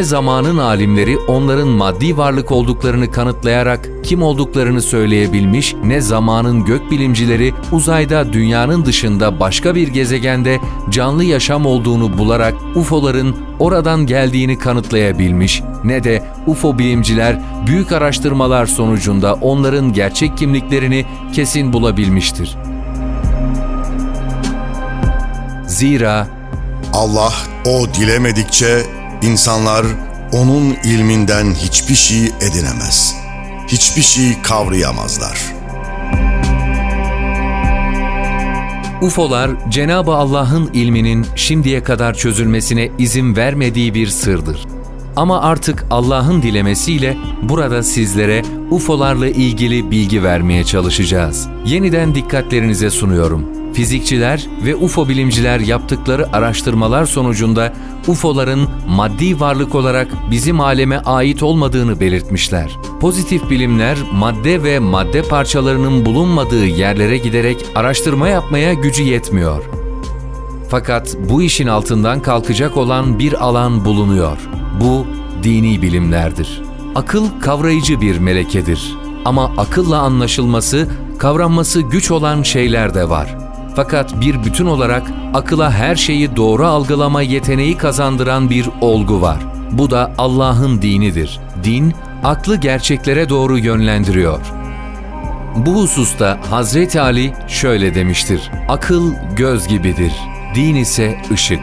ne zamanın alimleri onların maddi varlık olduklarını kanıtlayarak kim olduklarını söyleyebilmiş, ne zamanın gökbilimcileri uzayda dünyanın dışında başka bir gezegende canlı yaşam olduğunu bularak UFO'ların oradan geldiğini kanıtlayabilmiş, ne de UFO bilimciler büyük araştırmalar sonucunda onların gerçek kimliklerini kesin bulabilmiştir. Zira Allah o dilemedikçe insanlar onun ilminden hiçbir şey edinemez. Hiçbir şey kavrayamazlar. UFO'lar Cenab-ı Allah'ın ilminin şimdiye kadar çözülmesine izin vermediği bir sırdır. Ama artık Allah'ın dilemesiyle burada sizlere UFO'larla ilgili bilgi vermeye çalışacağız. Yeniden dikkatlerinize sunuyorum. Fizikçiler ve UFO bilimciler yaptıkları araştırmalar sonucunda UFO'ların maddi varlık olarak bizim aleme ait olmadığını belirtmişler. Pozitif bilimler madde ve madde parçalarının bulunmadığı yerlere giderek araştırma yapmaya gücü yetmiyor. Fakat bu işin altından kalkacak olan bir alan bulunuyor. Bu dini bilimlerdir. Akıl kavrayıcı bir melekedir. Ama akılla anlaşılması, kavranması güç olan şeyler de var. Fakat bir bütün olarak akıla her şeyi doğru algılama yeteneği kazandıran bir olgu var. Bu da Allah'ın dinidir. Din, aklı gerçeklere doğru yönlendiriyor. Bu hususta Hazreti Ali şöyle demiştir. Akıl göz gibidir, din ise ışık.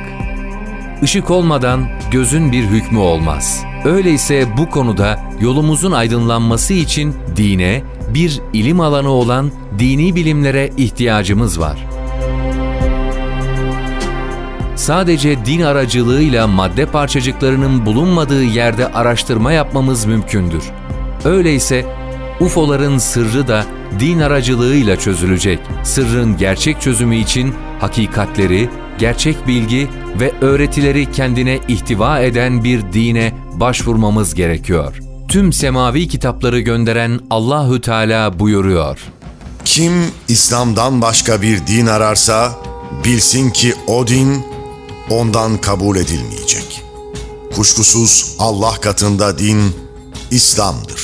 Işık olmadan gözün bir hükmü olmaz. Öyleyse bu konuda yolumuzun aydınlanması için dine, bir ilim alanı olan dini bilimlere ihtiyacımız var. Sadece din aracılığıyla madde parçacıklarının bulunmadığı yerde araştırma yapmamız mümkündür. Öyleyse UFO'ların sırrı da din aracılığıyla çözülecek. Sırrın gerçek çözümü için hakikatleri, gerçek bilgi ve öğretileri kendine ihtiva eden bir dine başvurmamız gerekiyor. Tüm semavi kitapları gönderen Allahü Teala buyuruyor. Kim İslam'dan başka bir din ararsa bilsin ki o din ondan kabul edilmeyecek. Kuşkusuz Allah katında din İslam'dır.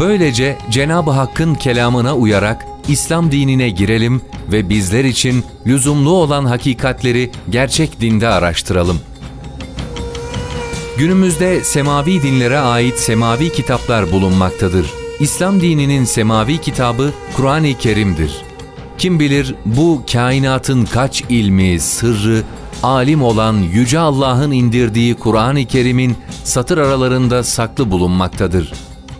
Böylece Cenab-ı Hakk'ın kelamına uyarak İslam dinine girelim ve bizler için lüzumlu olan hakikatleri gerçek dinde araştıralım. Günümüzde semavi dinlere ait semavi kitaplar bulunmaktadır. İslam dininin semavi kitabı Kur'an-ı Kerim'dir. Kim bilir bu kainatın kaç ilmi, sırrı, alim olan Yüce Allah'ın indirdiği Kur'an-ı Kerim'in satır aralarında saklı bulunmaktadır.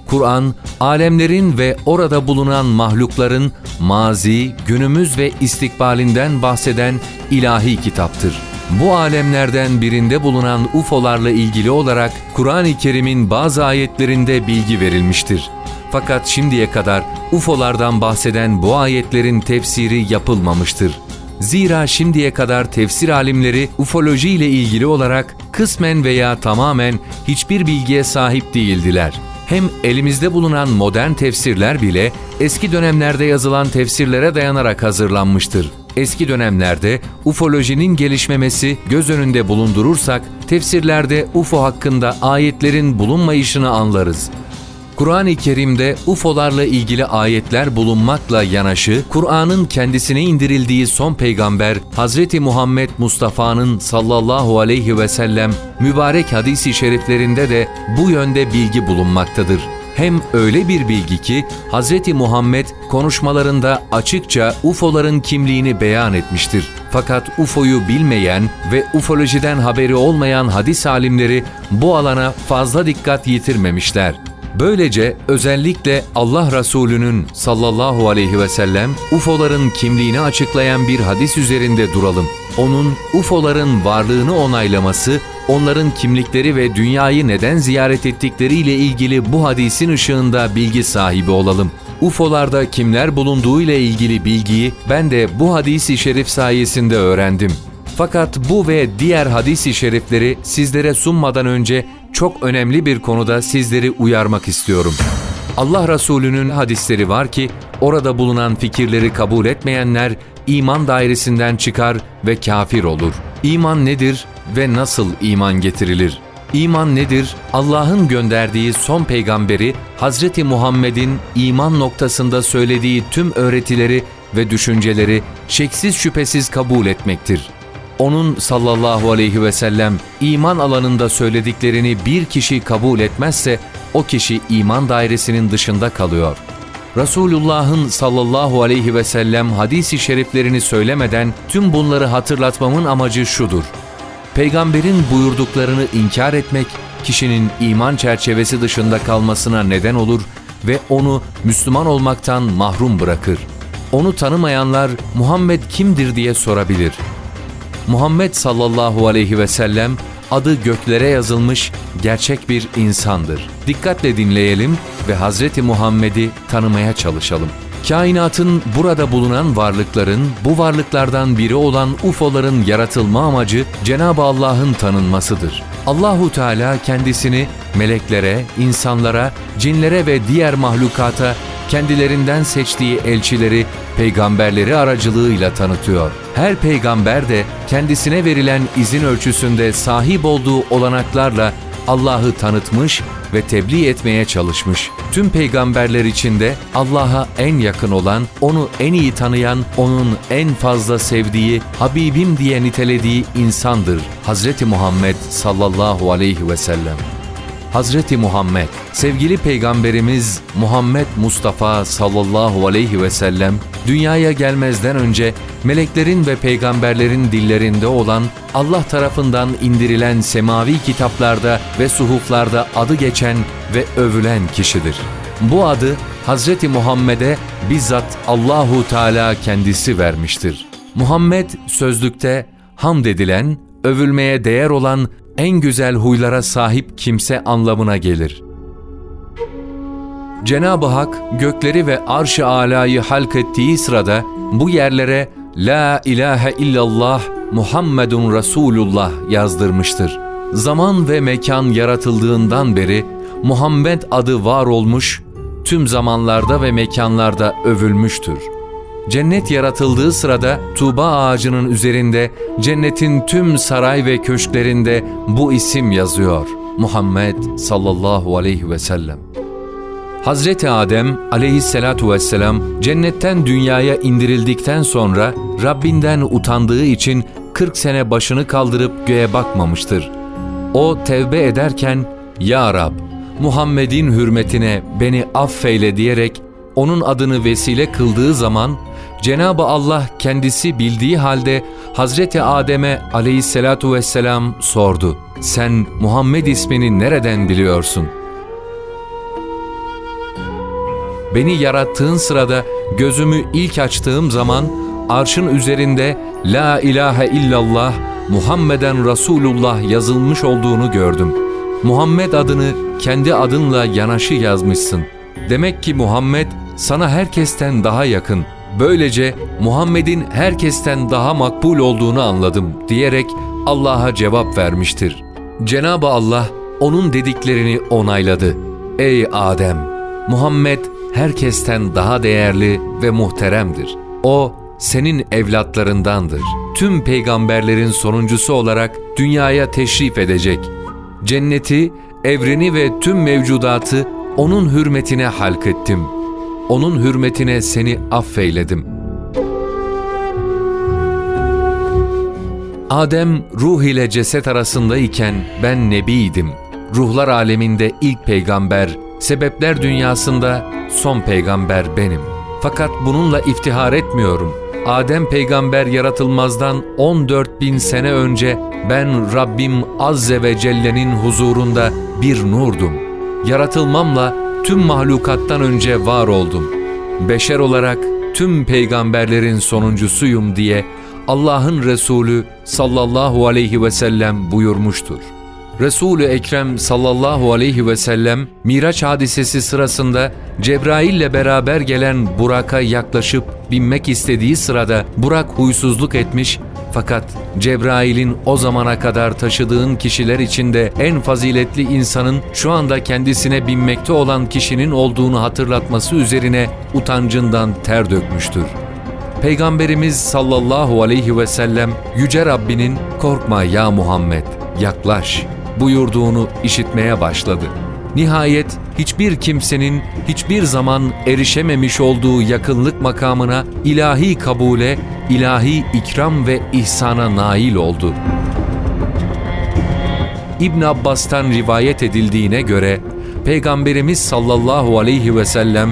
Kur'an, alemlerin ve orada bulunan mahlukların mazi, günümüz ve istikbalinden bahseden ilahi kitaptır. Bu alemlerden birinde bulunan UFO'larla ilgili olarak Kur'an-ı Kerim'in bazı ayetlerinde bilgi verilmiştir. Fakat şimdiye kadar UFO'lardan bahseden bu ayetlerin tefsiri yapılmamıştır. Zira şimdiye kadar tefsir alimleri ufoloji ile ilgili olarak kısmen veya tamamen hiçbir bilgiye sahip değildiler. Hem elimizde bulunan modern tefsirler bile eski dönemlerde yazılan tefsirlere dayanarak hazırlanmıştır. Eski dönemlerde ufolojinin gelişmemesi göz önünde bulundurursak tefsirlerde UFO hakkında ayetlerin bulunmayışını anlarız. Kur'an-ı Kerim'de UFO'larla ilgili ayetler bulunmakla yanaşı, Kur'an'ın kendisine indirildiği son peygamber Hazreti Muhammed Mustafa'nın sallallahu aleyhi ve sellem mübarek hadisi şeriflerinde de bu yönde bilgi bulunmaktadır. Hem öyle bir bilgi ki Hazreti Muhammed konuşmalarında açıkça UFO'ların kimliğini beyan etmiştir. Fakat UFO'yu bilmeyen ve ufolojiden haberi olmayan hadis alimleri bu alana fazla dikkat yitirmemişler. Böylece özellikle Allah Resulü'nün sallallahu aleyhi ve sellem UFO'ların kimliğini açıklayan bir hadis üzerinde duralım. Onun UFO'ların varlığını onaylaması, onların kimlikleri ve dünyayı neden ziyaret ettikleriyle ilgili bu hadisin ışığında bilgi sahibi olalım. UFO'larda kimler bulunduğu ile ilgili bilgiyi ben de bu hadisi şerif sayesinde öğrendim. Fakat bu ve diğer hadisi şerifleri sizlere sunmadan önce çok önemli bir konuda sizleri uyarmak istiyorum. Allah Resulü'nün hadisleri var ki orada bulunan fikirleri kabul etmeyenler iman dairesinden çıkar ve kafir olur. İman nedir? ve nasıl iman getirilir? İman nedir? Allah'ın gönderdiği son peygamberi Hazreti Muhammed'in iman noktasında söylediği tüm öğretileri ve düşünceleri şeksiz şüphesiz kabul etmektir. Onun sallallahu aleyhi ve sellem iman alanında söylediklerini bir kişi kabul etmezse o kişi iman dairesinin dışında kalıyor. Resulullah'ın sallallahu aleyhi ve sellem hadisi şeriflerini söylemeden tüm bunları hatırlatmamın amacı şudur. Peygamberin buyurduklarını inkar etmek kişinin iman çerçevesi dışında kalmasına neden olur ve onu Müslüman olmaktan mahrum bırakır. Onu tanımayanlar Muhammed kimdir diye sorabilir. Muhammed sallallahu aleyhi ve sellem adı göklere yazılmış gerçek bir insandır. Dikkatle dinleyelim ve Hazreti Muhammed'i tanımaya çalışalım. Kainatın burada bulunan varlıkların, bu varlıklardan biri olan UFO'ların yaratılma amacı Cenab-ı Allah'ın tanınmasıdır. Allahu Teala kendisini meleklere, insanlara, cinlere ve diğer mahlukata kendilerinden seçtiği elçileri, peygamberleri aracılığıyla tanıtıyor. Her peygamber de kendisine verilen izin ölçüsünde sahip olduğu olanaklarla Allah'ı tanıtmış ve tebliğ etmeye çalışmış. Tüm peygamberler içinde Allah'a en yakın olan, onu en iyi tanıyan, onun en fazla sevdiği, Habibim diye nitelediği insandır Hazreti Muhammed sallallahu aleyhi ve sellem. Hazreti Muhammed, sevgili peygamberimiz Muhammed Mustafa sallallahu aleyhi ve sellem, dünyaya gelmezden önce meleklerin ve peygamberlerin dillerinde olan Allah tarafından indirilen semavi kitaplarda ve suhuflarda adı geçen ve övülen kişidir. Bu adı Hazreti Muhammed'e bizzat Allahu Teala kendisi vermiştir. Muhammed sözlükte hamd edilen, övülmeye değer olan en güzel huylara sahip kimse anlamına gelir. Cenab-ı Hak gökleri ve arş-ı alayı halk ettiği sırada bu yerlere La ilahe illallah Muhammedun Resulullah yazdırmıştır. Zaman ve mekan yaratıldığından beri Muhammed adı var olmuş, tüm zamanlarda ve mekanlarda övülmüştür. Cennet yaratıldığı sırada Tuğba ağacının üzerinde cennetin tüm saray ve köşklerinde bu isim yazıyor. Muhammed sallallahu aleyhi ve sellem. Hazreti Adem aleyhissalatu vesselam cennetten dünyaya indirildikten sonra Rabbinden utandığı için 40 sene başını kaldırıp göğe bakmamıştır. O tevbe ederken Ya Rab Muhammed'in hürmetine beni affeyle diyerek onun adını vesile kıldığı zaman Cenab-ı Allah kendisi bildiği halde Hazreti Adem'e aleyhissalatu vesselam sordu. Sen Muhammed ismini nereden biliyorsun? Beni yarattığın sırada gözümü ilk açtığım zaman arşın üzerinde La ilahe illallah Muhammeden Resulullah yazılmış olduğunu gördüm. Muhammed adını kendi adınla yanaşı yazmışsın. Demek ki Muhammed sana herkesten daha yakın. Böylece Muhammed'in herkesten daha makbul olduğunu anladım diyerek Allah'a cevap vermiştir. Cenab-ı Allah onun dediklerini onayladı. Ey Adem! Muhammed herkesten daha değerli ve muhteremdir. O senin evlatlarındandır. Tüm peygamberlerin sonuncusu olarak dünyaya teşrif edecek. Cenneti, evreni ve tüm mevcudatı onun hürmetine halkettim. Onun hürmetine seni affeyledim. Adem ruh ile ceset arasındayken ben nebiydim. Ruhlar aleminde ilk peygamber, sebepler dünyasında son peygamber benim. Fakat bununla iftihar etmiyorum. Adem peygamber yaratılmazdan 14 bin sene önce ben Rabbim Azze ve Celle'nin huzurunda bir nurdum. Yaratılmamla tüm mahlukattan önce var oldum. Beşer olarak tüm peygamberlerin sonuncusuyum diye Allah'ın Resulü sallallahu aleyhi ve sellem buyurmuştur. Resul-ü Ekrem sallallahu aleyhi ve sellem Miraç hadisesi sırasında Cebrail ile beraber gelen Burak'a yaklaşıp binmek istediği sırada Burak huysuzluk etmiş fakat Cebrail'in o zamana kadar taşıdığın kişiler içinde en faziletli insanın şu anda kendisine binmekte olan kişinin olduğunu hatırlatması üzerine utancından ter dökmüştür. Peygamberimiz sallallahu aleyhi ve sellem Yüce Rabbinin Korkma ya Muhammed, yaklaş buyurduğunu işitmeye başladı. Nihayet hiçbir kimsenin hiçbir zaman erişememiş olduğu yakınlık makamına ilahi kabule, ilahi ikram ve ihsana nail oldu. İbn Abbas'tan rivayet edildiğine göre Peygamberimiz sallallahu aleyhi ve sellem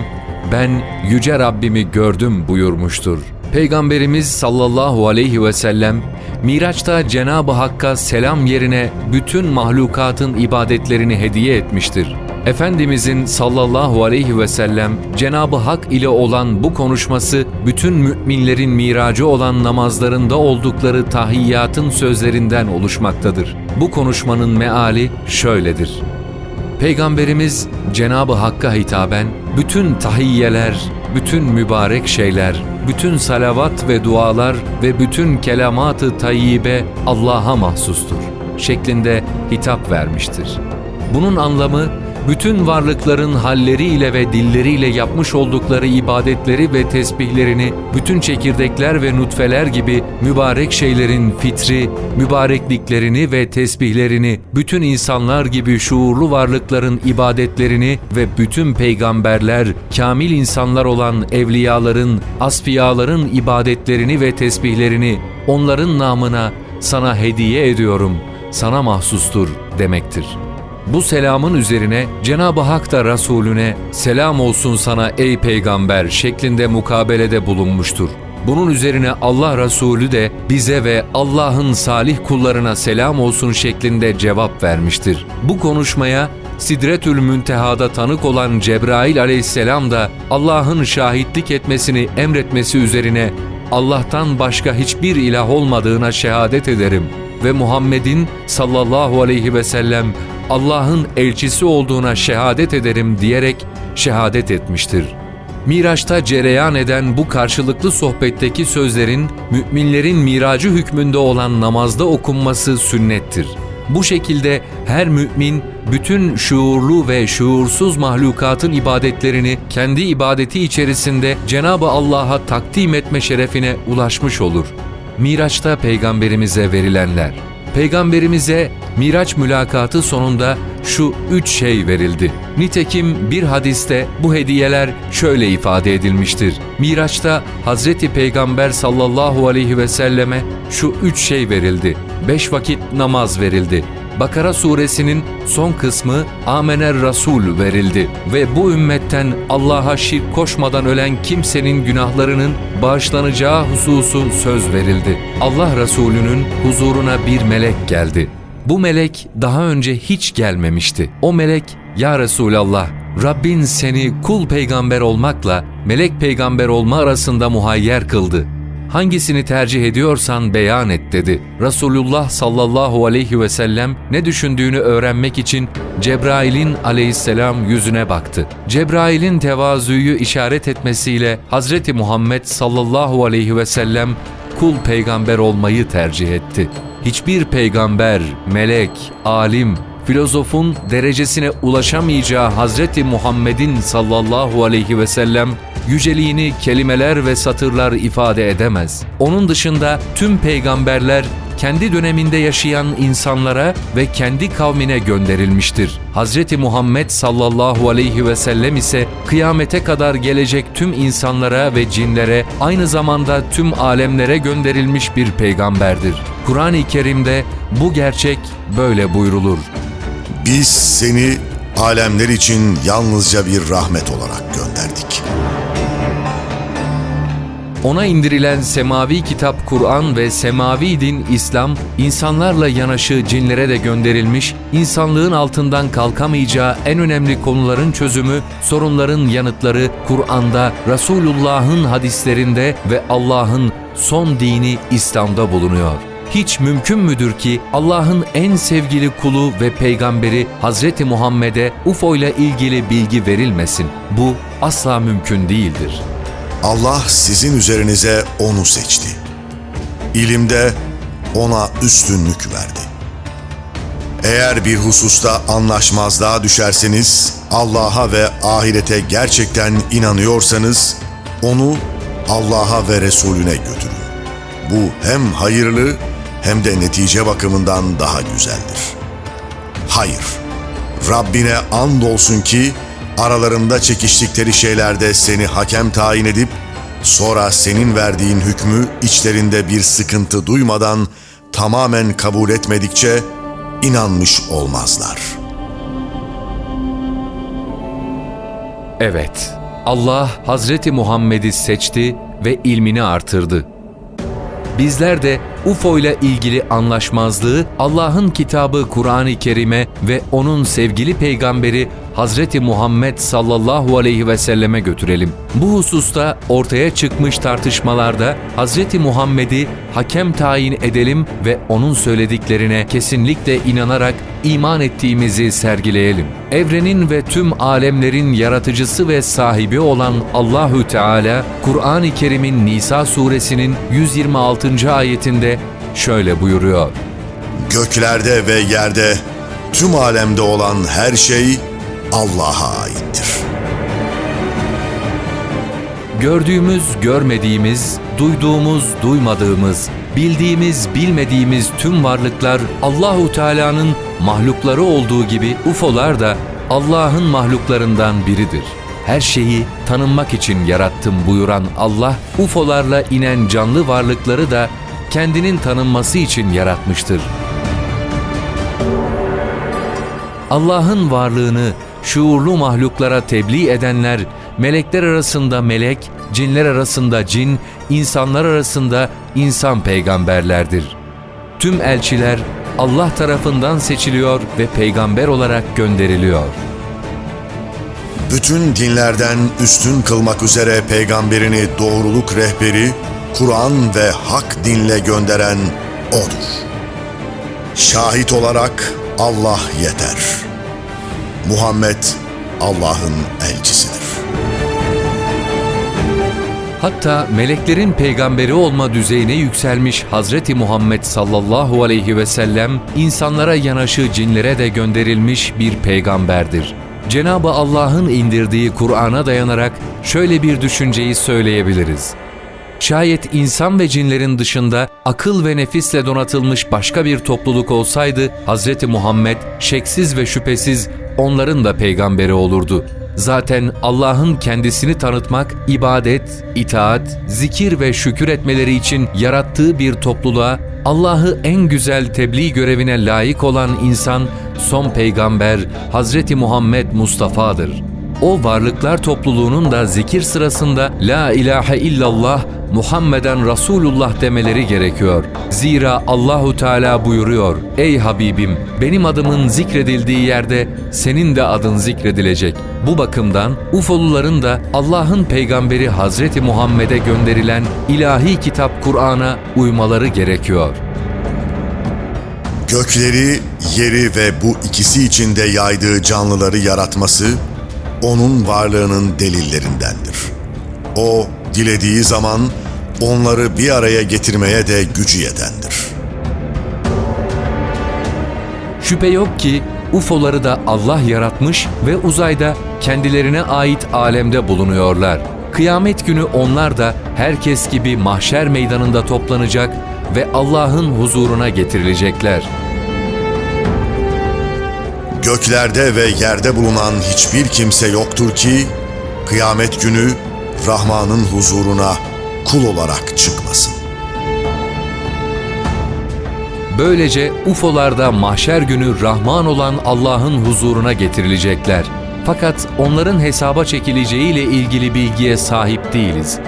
ben yüce Rabbimi gördüm buyurmuştur. Peygamberimiz sallallahu aleyhi ve sellem Miraç'ta Cenab-ı Hakk'a selam yerine bütün mahlukatın ibadetlerini hediye etmiştir. Efendimizin sallallahu aleyhi ve sellem Cenab-ı Hak ile olan bu konuşması bütün müminlerin miracı olan namazlarında oldukları tahiyyatın sözlerinden oluşmaktadır. Bu konuşmanın meali şöyledir. Peygamberimiz Cenab-ı Hakk'a hitaben bütün tahiyyeler, bütün mübarek şeyler, bütün salavat ve dualar ve bütün kelamat-ı tayyibe Allah'a mahsustur şeklinde hitap vermiştir. Bunun anlamı bütün varlıkların halleriyle ve dilleriyle yapmış oldukları ibadetleri ve tesbihlerini bütün çekirdekler ve nutfeler gibi mübarek şeylerin fitri, mübarekliklerini ve tesbihlerini bütün insanlar gibi şuurlu varlıkların ibadetlerini ve bütün peygamberler, kamil insanlar olan evliyaların, asfiyaların ibadetlerini ve tesbihlerini onların namına sana hediye ediyorum, sana mahsustur demektir.'' Bu selamın üzerine Cenab-ı Hak da Resulüne selam olsun sana ey peygamber şeklinde mukabelede bulunmuştur. Bunun üzerine Allah Resulü de bize ve Allah'ın salih kullarına selam olsun şeklinde cevap vermiştir. Bu konuşmaya Sidretül Münteha'da tanık olan Cebrail aleyhisselam da Allah'ın şahitlik etmesini emretmesi üzerine Allah'tan başka hiçbir ilah olmadığına şehadet ederim ve Muhammed'in sallallahu aleyhi ve sellem Allah'ın elçisi olduğuna şehadet ederim diyerek şehadet etmiştir. Miraç'ta cereyan eden bu karşılıklı sohbetteki sözlerin müminlerin miracı hükmünde olan namazda okunması sünnettir. Bu şekilde her mümin bütün şuurlu ve şuursuz mahlukatın ibadetlerini kendi ibadeti içerisinde Cenab-ı Allah'a takdim etme şerefine ulaşmış olur. Miraç'ta peygamberimize verilenler Peygamberimize Miraç mülakatı sonunda şu üç şey verildi. Nitekim bir hadiste bu hediyeler şöyle ifade edilmiştir. Miraç'ta Hazreti Peygamber sallallahu aleyhi ve selleme şu üç şey verildi. Beş vakit namaz verildi. Bakara suresinin son kısmı Amener Rasul verildi ve bu ümmetten Allah'a şirk koşmadan ölen kimsenin günahlarının bağışlanacağı hususu söz verildi. Allah Resulü'nün huzuruna bir melek geldi. Bu melek daha önce hiç gelmemişti. O melek, Ya Resulallah, Rabbin seni kul peygamber olmakla melek peygamber olma arasında muhayyer kıldı hangisini tercih ediyorsan beyan et dedi. Resulullah sallallahu aleyhi ve sellem ne düşündüğünü öğrenmek için Cebrail'in aleyhisselam yüzüne baktı. Cebrail'in tevazuyu işaret etmesiyle Hazreti Muhammed sallallahu aleyhi ve sellem kul peygamber olmayı tercih etti. Hiçbir peygamber, melek, alim, filozofun derecesine ulaşamayacağı Hazreti Muhammed'in sallallahu aleyhi ve sellem yüceliğini kelimeler ve satırlar ifade edemez. Onun dışında tüm peygamberler kendi döneminde yaşayan insanlara ve kendi kavmine gönderilmiştir. Hazreti Muhammed sallallahu aleyhi ve sellem ise kıyamete kadar gelecek tüm insanlara ve cinlere aynı zamanda tüm alemlere gönderilmiş bir peygamberdir. Kur'an-ı Kerim'de bu gerçek böyle buyrulur. Biz seni alemler için yalnızca bir rahmet olarak gönderdik. Ona indirilen semavi kitap Kur'an ve semavi din İslam, insanlarla yanaşı cinlere de gönderilmiş, insanlığın altından kalkamayacağı en önemli konuların çözümü, sorunların yanıtları Kur'an'da, Resulullah'ın hadislerinde ve Allah'ın son dini İslam'da bulunuyor. Hiç mümkün müdür ki Allah'ın en sevgili kulu ve peygamberi Hazreti Muhammed'e UFO ile ilgili bilgi verilmesin? Bu asla mümkün değildir.'' Allah sizin üzerinize onu seçti. İlimde ona üstünlük verdi. Eğer bir hususta anlaşmazlığa düşerseniz, Allah'a ve ahirete gerçekten inanıyorsanız, onu Allah'a ve Resulüne götürün. Bu hem hayırlı hem de netice bakımından daha güzeldir. Hayır, Rabbine and olsun ki aralarında çekiştikleri şeylerde seni hakem tayin edip sonra senin verdiğin hükmü içlerinde bir sıkıntı duymadan tamamen kabul etmedikçe inanmış olmazlar. Evet, Allah Hazreti Muhammed'i seçti ve ilmini artırdı. Bizler de UFO ile ilgili anlaşmazlığı Allah'ın kitabı Kur'an-ı Kerim'e ve onun sevgili peygamberi Hazreti Muhammed sallallahu aleyhi ve selleme götürelim. Bu hususta ortaya çıkmış tartışmalarda Hazreti Muhammed'i hakem tayin edelim ve onun söylediklerine kesinlikle inanarak iman ettiğimizi sergileyelim. Evrenin ve tüm alemlerin yaratıcısı ve sahibi olan Allahü Teala Kur'an-ı Kerim'in Nisa suresinin 126. ayetinde şöyle buyuruyor. Göklerde ve yerde tüm alemde olan her şey Allah'a aittir. Gördüğümüz, görmediğimiz, duyduğumuz, duymadığımız, bildiğimiz, bilmediğimiz tüm varlıklar Allahu Teala'nın mahlukları olduğu gibi UFO'lar da Allah'ın mahluklarından biridir. Her şeyi tanınmak için yarattım buyuran Allah, UFO'larla inen canlı varlıkları da kendinin tanınması için yaratmıştır. Allah'ın varlığını şuurlu mahluklara tebliğ edenler, melekler arasında melek, cinler arasında cin, insanlar arasında insan peygamberlerdir. Tüm elçiler Allah tarafından seçiliyor ve peygamber olarak gönderiliyor. Bütün dinlerden üstün kılmak üzere peygamberini doğruluk rehberi, Kur'an ve hak dinle gönderen O'dur. Şahit olarak Allah yeter. Muhammed Allah'ın elçisidir. Hatta meleklerin peygamberi olma düzeyine yükselmiş Hazreti Muhammed sallallahu aleyhi ve sellem insanlara yanaşı cinlere de gönderilmiş bir peygamberdir. Cenabı Allah'ın indirdiği Kur'an'a dayanarak şöyle bir düşünceyi söyleyebiliriz. Şayet insan ve cinlerin dışında akıl ve nefisle donatılmış başka bir topluluk olsaydı Hazreti Muhammed şeksiz ve şüphesiz onların da peygamberi olurdu. Zaten Allah'ın kendisini tanıtmak, ibadet, itaat, zikir ve şükür etmeleri için yarattığı bir topluluğa Allah'ı en güzel tebliğ görevine layık olan insan son peygamber Hazreti Muhammed Mustafa'dır. O varlıklar topluluğunun da zikir sırasında La ilahe illallah Muhammeden Resulullah demeleri gerekiyor. Zira Allahu Teala buyuruyor: Ey Habibim, benim adımın zikredildiği yerde senin de adın zikredilecek. Bu bakımdan UFO'luların da Allah'ın peygamberi Hazreti Muhammed'e gönderilen ilahi kitap Kur'an'a uymaları gerekiyor. Gökleri, yeri ve bu ikisi içinde yaydığı canlıları yaratması onun varlığının delillerindendir. O dilediği zaman onları bir araya getirmeye de gücü yetendir. Şüphe yok ki UFO'ları da Allah yaratmış ve uzayda kendilerine ait alemde bulunuyorlar. Kıyamet günü onlar da herkes gibi mahşer meydanında toplanacak ve Allah'ın huzuruna getirilecekler. Göklerde ve yerde bulunan hiçbir kimse yoktur ki kıyamet günü Rahman'ın huzuruna kul olarak çıkmasın. Böylece UFO'larda mahşer günü Rahman olan Allah'ın huzuruna getirilecekler. Fakat onların hesaba çekileceğiyle ilgili bilgiye sahip değiliz.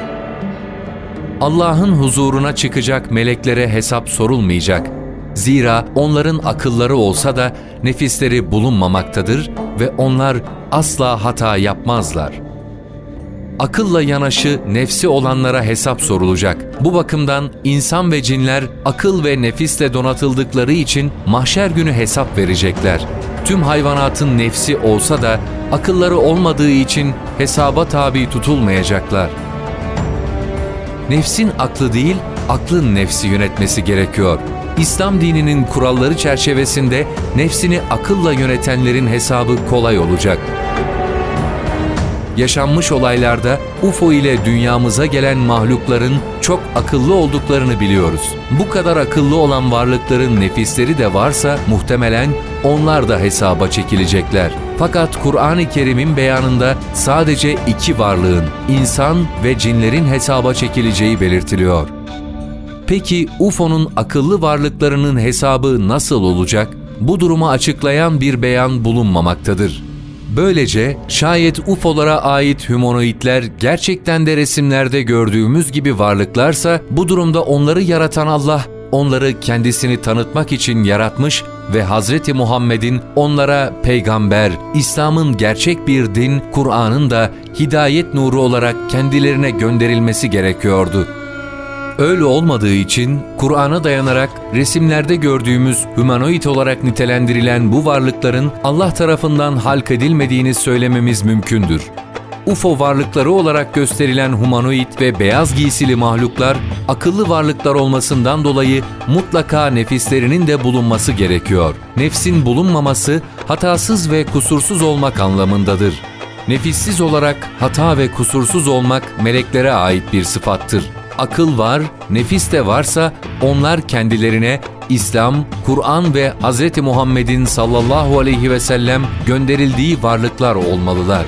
Allah'ın huzuruna çıkacak meleklere hesap sorulmayacak. Zira onların akılları olsa da nefisleri bulunmamaktadır ve onlar asla hata yapmazlar. Akılla yanaşı nefsi olanlara hesap sorulacak. Bu bakımdan insan ve cinler akıl ve nefisle donatıldıkları için mahşer günü hesap verecekler. Tüm hayvanatın nefsi olsa da akılları olmadığı için hesaba tabi tutulmayacaklar. Nefsin aklı değil, aklın nefsi yönetmesi gerekiyor. İslam dininin kuralları çerçevesinde nefsini akılla yönetenlerin hesabı kolay olacak. yaşanmış olaylarda UFO ile dünyamıza gelen mahlukların çok akıllı olduklarını biliyoruz. Bu kadar akıllı olan varlıkların nefisleri de varsa muhtemelen onlar da hesaba çekilecekler. Fakat Kur'an-ı Kerim'in beyanında sadece iki varlığın, insan ve cinlerin hesaba çekileceği belirtiliyor. Peki UFO'nun akıllı varlıklarının hesabı nasıl olacak? Bu durumu açıklayan bir beyan bulunmamaktadır. Böylece şayet UFO'lara ait humanoidler gerçekten de resimlerde gördüğümüz gibi varlıklarsa bu durumda onları yaratan Allah onları kendisini tanıtmak için yaratmış ve Hazreti Muhammed'in onlara peygamber, İslam'ın gerçek bir din, Kur'an'ın da hidayet nuru olarak kendilerine gönderilmesi gerekiyordu. Öyle olmadığı için Kur'an'a dayanarak resimlerde gördüğümüz humanoid olarak nitelendirilen bu varlıkların Allah tarafından halk edilmediğini söylememiz mümkündür. UFO varlıkları olarak gösterilen humanoid ve beyaz giysili mahluklar akıllı varlıklar olmasından dolayı mutlaka nefislerinin de bulunması gerekiyor. Nefsin bulunmaması hatasız ve kusursuz olmak anlamındadır. Nefissiz olarak hata ve kusursuz olmak meleklere ait bir sıfattır akıl var, nefis de varsa onlar kendilerine İslam, Kur'an ve Hz. Muhammed'in sallallahu aleyhi ve sellem gönderildiği varlıklar olmalılar.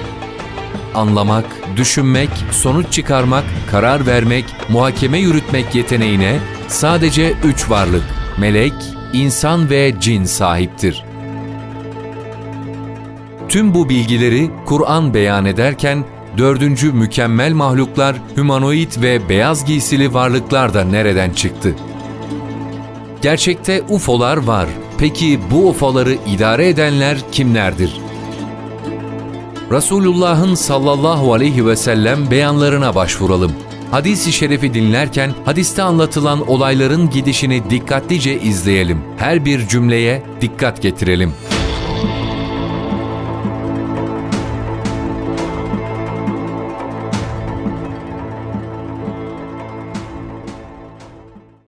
Anlamak, düşünmek, sonuç çıkarmak, karar vermek, muhakeme yürütmek yeteneğine sadece üç varlık, melek, insan ve cin sahiptir. Tüm bu bilgileri Kur'an beyan ederken dördüncü mükemmel mahluklar, humanoid ve beyaz giysili varlıklar da nereden çıktı? Gerçekte UFO'lar var. Peki bu UFO'ları idare edenler kimlerdir? Resulullah'ın sallallahu aleyhi ve sellem beyanlarına başvuralım. Hadis-i şerifi dinlerken hadiste anlatılan olayların gidişini dikkatlice izleyelim. Her bir cümleye dikkat getirelim.